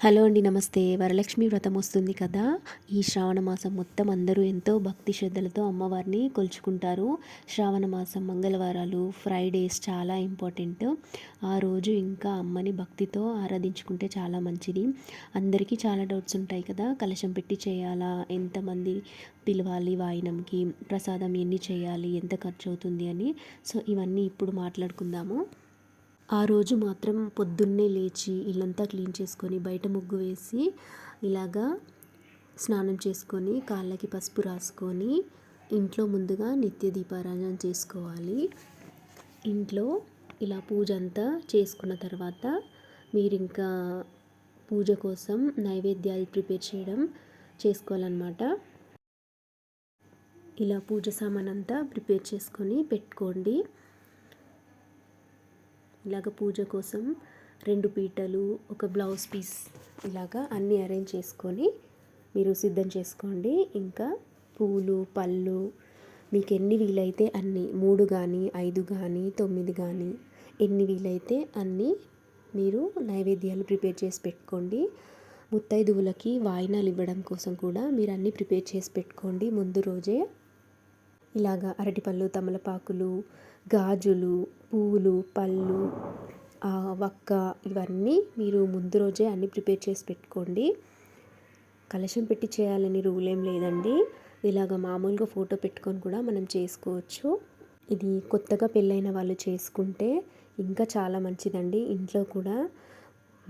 Hello అండి నమస్తే. వరలక్ష్మి వ్రతం వస్తుంది కదా. ఈ శ్రావణ మాసం మొత్తం అందరూ ఎంతో భక్తి శ్రద్ధలతో అమ్మవారిని కొలుచుకుంటారు. శ్రావణ మాసం మంగళవారాలు ఫ్రైడేస్ చాలా ఇంపార్టెంట్. ఆ రోజు ఇంకా అమ్మని భక్తితో ఆరాధించుకుంటే చాలా మంచిది. అందరికీ చాలా డౌట్స్ ఉంటాయి కదా. కలశం పెట్టి చేయాలా? ఎంతమంది పిలవాలి వాయినంకి? ప్రసాదం ఎన్ని చేయాలి? ఎంత ఖర్చు అవుతుంది అని? సో ఇవన్నీ ఇప్పుడు మాట్లాడుకుందాము. ఆ రోజు మాత్రం పొద్దున్నే లేచి ఇల్లంతా క్లీన్ చేసుకొని బయట ముగ్గు వేసి ఇలాగా స్నానం చేసుకొని కాళ్ళకి పసుపు రాసుకొని ఇంట్లో ముందుగా నిత్య దీపారాధన చేసుకోవాలి. ఇంట్లో ఇలా పూజ అంతా చేసుకున్న తర్వాత మీరు ఇంకా పూజ కోసం నైవేద్యాలు ప్రిపేర్ చేయడం చేసుకోవాలన్నమాట. ఇలా పూజ సామాన్ అంతా ప్రిపేర్ చేసుకొని పెట్టుకోండి. ఇలాగ పూజ కోసం రెండు పీటలు ఒక బ్లౌజ్ పీస్ ఇలాగా అన్నీ అరేంజ్ చేసుకొని మీరు సిద్ధం చేసుకోండి. ఇంకా పూలు పళ్ళు మీకు ఎన్ని వీలైతే అన్ని మూడు కానీ ఐదు కానీ తొమ్మిది కానీ ఎన్ని వీలైతే అన్నీ మీరు నైవేద్యాలు ప్రిపేర్ చేసి పెట్టుకోండి. ముత్తైదువులకి వాయినాలు ఇవ్వడం కోసం కూడా మీరు అన్నీ ప్రిపేర్ చేసి పెట్టుకోండి. ముందు రోజే ఇలాగా అరటిపళ్ళు తమలపాకులు గాజులు పూలు పళ్ళు వక్క ఇవన్నీ మీరు ముందు రోజే అన్నీ ప్రిపేర్ చేసి పెట్టుకోండి. కలశం పెట్టి చేయాలని రూల్ ఏం లేదండి. ఇలాగ మామూలుగా ఫోటో పెట్టుకొని కూడా మనం చేసుకోవచ్చు. ఇది కొత్తగా పెళ్ళైన వాళ్ళు చేసుకుంటే ఇంకా చాలా మంచిదండి. ఇంట్లో కూడా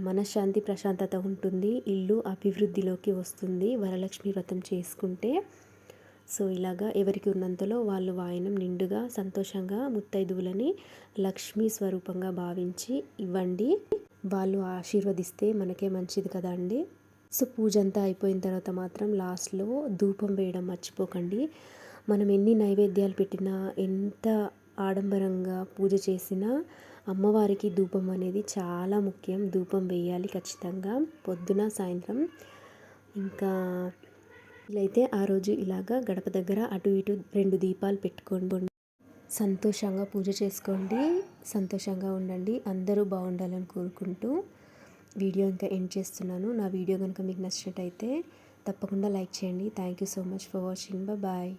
మనశ్శాంతి ప్రశాంతత ఉంటుంది. ఇల్లు అభివృద్ధిలోకి వస్తుంది. వరలక్ష్మి వ్రతం చేసుకుంటే సో ఇలాగా ఎవరికి ఉన్నంతలో వాళ్ళు వాయనం నిండుగా సంతోషంగా ముత్తైదువులని లక్ష్మీ స్వరూపంగా భావించి ఇవ్వండి. వాళ్ళు ఆశీర్వదిస్తే మనకే మంచిది కదా అండి. సో పూజ అంతా అయిపోయిన తర్వాత మాత్రం లాస్ట్లో ధూపం వేయడం మర్చిపోకండి. మనం ఎన్ని నైవేద్యాలు పెట్టినా ఎంత ఆడంబరంగా పూజ చేసినా అమ్మవారికి ధూపం అనేది చాలా ముఖ్యం. ధూపం వేయాలి ఖచ్చితంగా. పొద్దున సాయంత్రం. ఇంకా వీలైతే ఆ రోజు ఇలాగా గడప దగ్గర అటు ఇటు రెండు దీపాలు పెట్టుకోండి. సంతోషంగా పూజ చేసుకోండి. సంతోషంగా ఉండండి. అందరూ బాగుండాలని కోరుకుంటూ వీడియో ఇంకా ఎండ్ చేస్తున్నాను. నా వీడియో కనుక మీకు నచ్చినట్టయితే తప్పకుండా లైక్ చేయండి. Thank you so much for watching bye